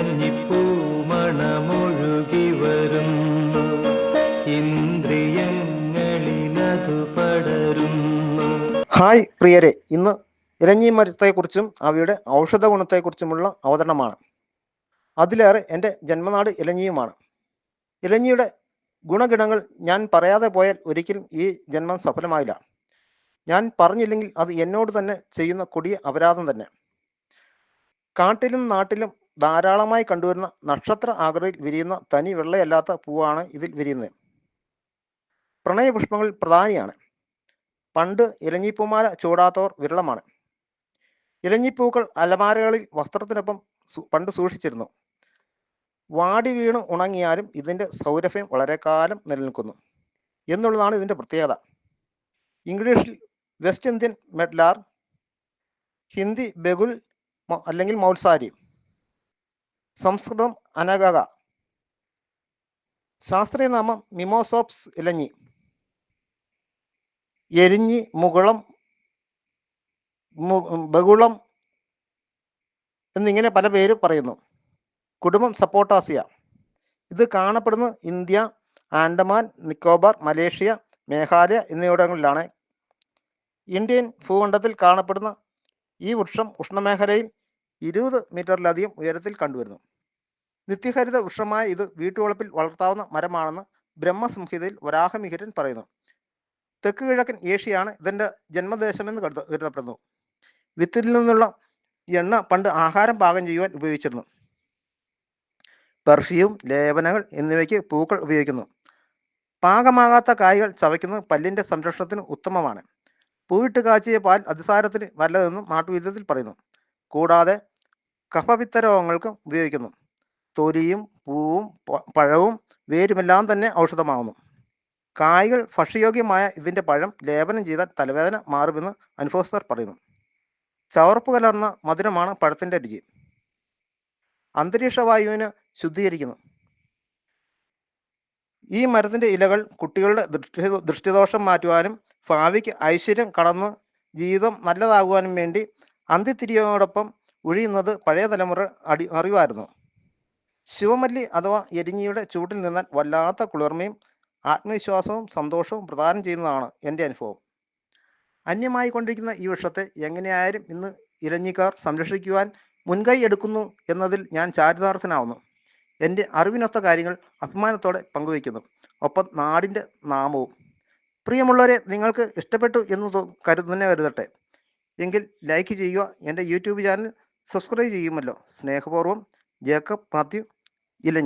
ഇലഞ്ഞിപ്പൂ മണമൊഴുകി വരുന്നു ഇന്ദ്രിയങ്ങളിലതു പടരുന്നു. ഹായ് പ്രിയരെ ഇന്ന് ഇലഞ്ഞി മരത്തെക്കുറിച്ചും അവയുടെ ഔഷധ ഗുണത്തെക്കുറിച്ചുമുള്ള അവതരണമാണ്. അതിലേറെ എന്റെ ജന്മനാട് ഇലഞ്ഞിയുമാണ്. ഇലഞ്ഞിയുടെ ഗുണഗണങ്ങൾ ഞാൻ പറയാതെ പോയാൽ ഒരിക്കലും ഈ ജന്മം സഫലമായില്ല. ഞാൻ പറഞ്ഞില്ലെങ്കിൽ അത് എന്നോട് തന്നെ ചെയ്യുന്ന കൊടിയ അപരാധം തന്നെ. കാട്ടിലും നാട്ടിലും ധാരാളമായി കണ്ടുവരുന്ന നക്ഷത്ര ആകൃതിയിൽ വിരിയുന്ന തനി വെള്ളയല്ലാത്ത പൂവാണ് ഇതിൽ വിരിയുന്നത്. പ്രണയപുഷ്പങ്ങൾ പ്രധാനിയാണ്. പണ്ട് ഇലഞ്ഞിപ്പൂമാല ചൂടാത്തവർ വിരളമാണ്. ഇലഞ്ഞിപ്പൂക്കൾ അലമാരകളിൽ വസ്ത്രത്തിനൊപ്പം പണ്ട് സൂക്ഷിച്ചിരുന്നു. വാടി വീണ് ഉണങ്ങിയാലും ഇതിന്റെ സൗരഭ്യം വളരെ കാലം നിലനിൽക്കുന്നു എന്നുള്ളതാണ് ഇതിന്റെ പ്രത്യേകത. ഇംഗ്ലീഷിൽ വെസ്റ്റ് ഇന്ത്യൻ മെഡ്ലാർ ഹിന്ദി ബെഗുൽ അല്ലെങ്കിൽ മൗൽസാരി സംസ്കൃതം അനഗക. ശാസ്ത്രീയ നാമം മിമോസോപ്സ് ഇലഞ്ഞി. എരിഞ്ഞി മുകുളം ബഹുളം എന്നിങ്ങനെ പല പേര് പറയുന്നു. കുടുംബം സപ്പോട്ടാസിയ. ഇത് കാണപ്പെടുന്ന ഇന്ത്യ ആൻഡമാൻ നിക്കോബാർ മലേഷ്യ മേഘാലയ എന്നിവിടങ്ങളിലാണ്. ഇന്ത്യൻ ഭൂഖണ്ഡത്തിൽ കാണപ്പെടുന്ന ഈ വൃക്ഷം ഉഷ്ണമേഖലയിൽ ഇരുപത് മീറ്ററിലധികം ഉയരത്തിൽ കണ്ടുവരുന്നു. നിത്യഹരിത വൃക്ഷമായ ഇത് വീട്ടുവളപ്പിൽ വളർത്താവുന്ന മരമാണെന്ന് ബ്രഹ്മസംഹിതയിൽ വരാഹമിഹിരൻ പറയുന്നു. തെക്ക് കിഴക്കൻ ഏഷ്യയാണ് ഇതിന്റെ ജന്മദേശമെന്ന് കരുത കരുതപ്പെടുന്നു. വിത്തിൽ നിന്നുള്ള എണ്ണ പണ്ട് ആഹാരം പാകം ചെയ്യുവാൻ ഉപയോഗിച്ചിരുന്നു. പെർഫ്യൂം ലേപനങ്ങൾ എന്നിവയ്ക്ക് പൂക്കൾ ഉപയോഗിക്കുന്നു. പാകമാകാത്ത കായ്കൾ ചവയ്ക്കുന്നത് പല്ലിന്റെ സംരക്ഷണത്തിന് ഉത്തമമാണ്. പൂവിട്ട് കാച്ചിയ പാൽ അതിസാരത്തിന് നല്ലതെന്നും നാട്ടുവൈദ്യത്തിൽ പറയുന്നു. കൂടാതെ കഫപിത്ത രോഗങ്ങൾക്ക് ഉപയോഗിക്കുന്നു. തൊലിയും പൂവും പഴവും വേരുമെല്ലാം തന്നെ ഔഷധമാകുന്നു കായ്കൾ ഭക്ഷ്യയോഗ്യമായ ഇതിന്റെ പഴം ലേപനം ചെയ്താൽ തലവേദന മാറുമെന്ന് അനുഭവസ്ഥർ പറയുന്നു. ചവർപ്പ് കലർന്ന മധുരമാണ് പഴത്തിന്റെ രുചി. അന്തരീക്ഷ വായുവിന് ശുദ്ധീകരിക്കുന്നു. ഈ മരത്തിന്റെ ഇലകൾ കുട്ടികളുടെ ദൃഷ്ടി ദൃഷ്ടിദോഷം മാറ്റുവാനും ഭാവിക്ക് ഐശ്വര്യം കടന്ന് ജീവിതം നല്ലതാകുവാനും വേണ്ടി അന്ത്യത്തിരിയോടൊപ്പം ഒഴിയുന്നത് പഴയ തലമുറ അടി അറിവായിരുന്നു ശിവമല്ലി അഥവാ എരിഞ്ഞിയുടെ ചൂട്ടിൽ നിന്നാൽ വല്ലാത്ത കുളിർമയും ആത്മവിശ്വാസവും സന്തോഷവും പ്രദാനം ചെയ്യുന്നതാണ് എന്റെ അനുഭവം. അന്യമായി കൊണ്ടിരിക്കുന്ന ഈ വൃക്ഷത്തെ എങ്ങനെയായാലും ഇന്ന് ഇരഞ്ഞിക്കാർ സംരക്ഷിക്കുവാൻ മുൻകൈ എടുക്കുന്നു എന്നതിൽ ഞാൻ ചാരിതാർത്ഥനാവുന്നു. എന്റെ അറിവിനൊത്ത കാര്യങ്ങൾ അഭിമാനത്തോടെ പങ്കുവയ്ക്കുന്നു. ഒപ്പം നാടിന്റെ നാമവും. പ്രിയമുള്ളവരെ നിങ്ങൾക്ക് ഇഷ്ടപ്പെട്ടു എന്ന് തോ- കരു കരുതട്ടെ. എങ്കിൽ ലൈക്ക് ചെയ്യുക. എന്റെ യൂട്യൂബ് ചാനൽ സബ്സ്ക്രൈബ് ചെയ്യുമല്ലോ. സ്നേഹപൂർവം ജേക്കബ് മാത്യു ഇലഞ്ഞി